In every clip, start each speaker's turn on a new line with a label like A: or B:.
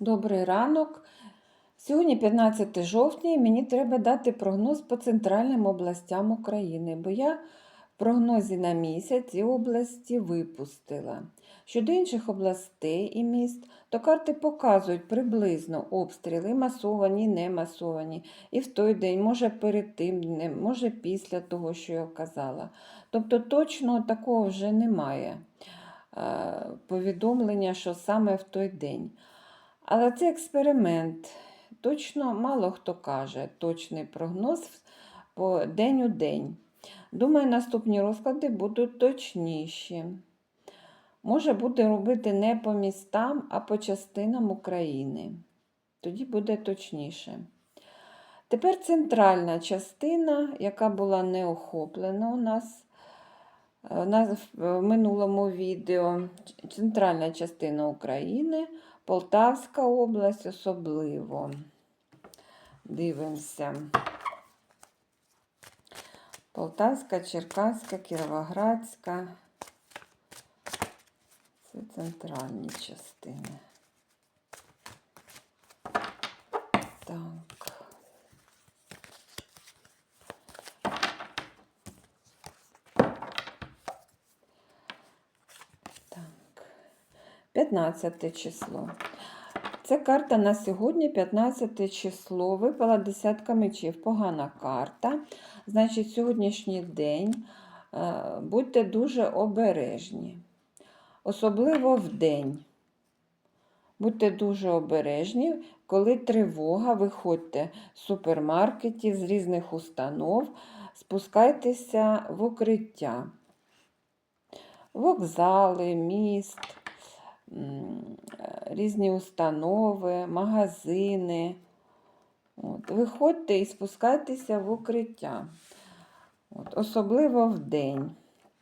A: Добрий ранок. Сьогодні 15 жовтня і мені треба дати прогноз по центральним областям України, бо я в прогнозі на місяць ці області випустила. Щодо інших областей і міст, то карти показують приблизно обстріли, масовані, не масовані. І в той день, може перед тим днем, може після того, що я казала. Тобто точно такого вже немає е, повідомлення, що саме в той день. Але це експеримент. Точно мало хто каже точний прогноз по день у день. Думаю, наступні розклади будуть точніші. Може буде робити не по містам, а по частинам України. Тоді буде точніше. Тепер центральна частина, яка була не охоплена у нас е, у нас в минулому відео. Центральна частина України. Полтавська область особливо. Дивимося. Полтавська, Черкаська, Кіровоградська. Це центральні частини. Так. 15 число. Це карта на сьогодні, 15 число. Випала десятка мечів. Погана карта. Значить, сьогоднішній день е, будьте дуже обережні. Особливо в день. Будьте дуже обережні, коли тривога, виходьте з супермаркетів, з різних установ, спускайтеся в укриття. Вокзали, міст різні установи, магазини. От, Виходьте і спускайтеся в укриття. От, Особливо в день.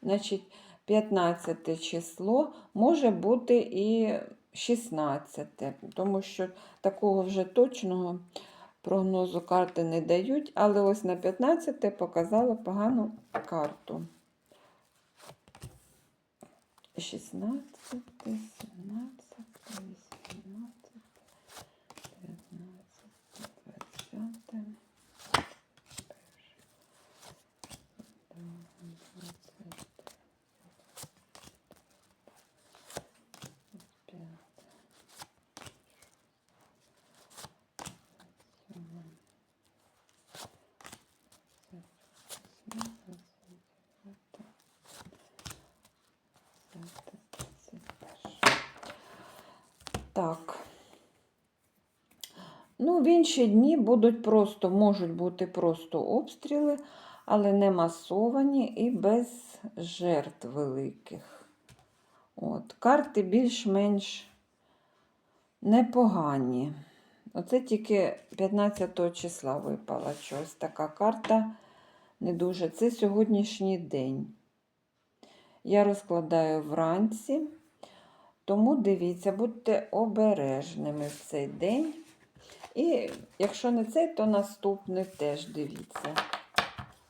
A: Значить, 15 число може бути і 16, тому що такого вже точного прогнозу карти не дають, але ось на 15 показала погану карту. 16, 17, Так. Ну, в інші дні будуть просто, можуть бути просто обстріли, але не масовані і без жертв великих. От, Карти більш-менш непогані. Оце тільки 15 числа випала щось. Така карта не дуже. Це сьогоднішній день. Я розкладаю вранці. Тому дивіться, будьте обережними в цей день. І якщо не цей, то наступний теж дивіться.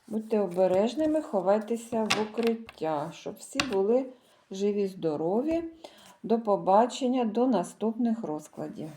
A: Будьте обережними, ховайтеся в укриття, щоб всі були живі, здорові. До побачення, до наступних розкладів.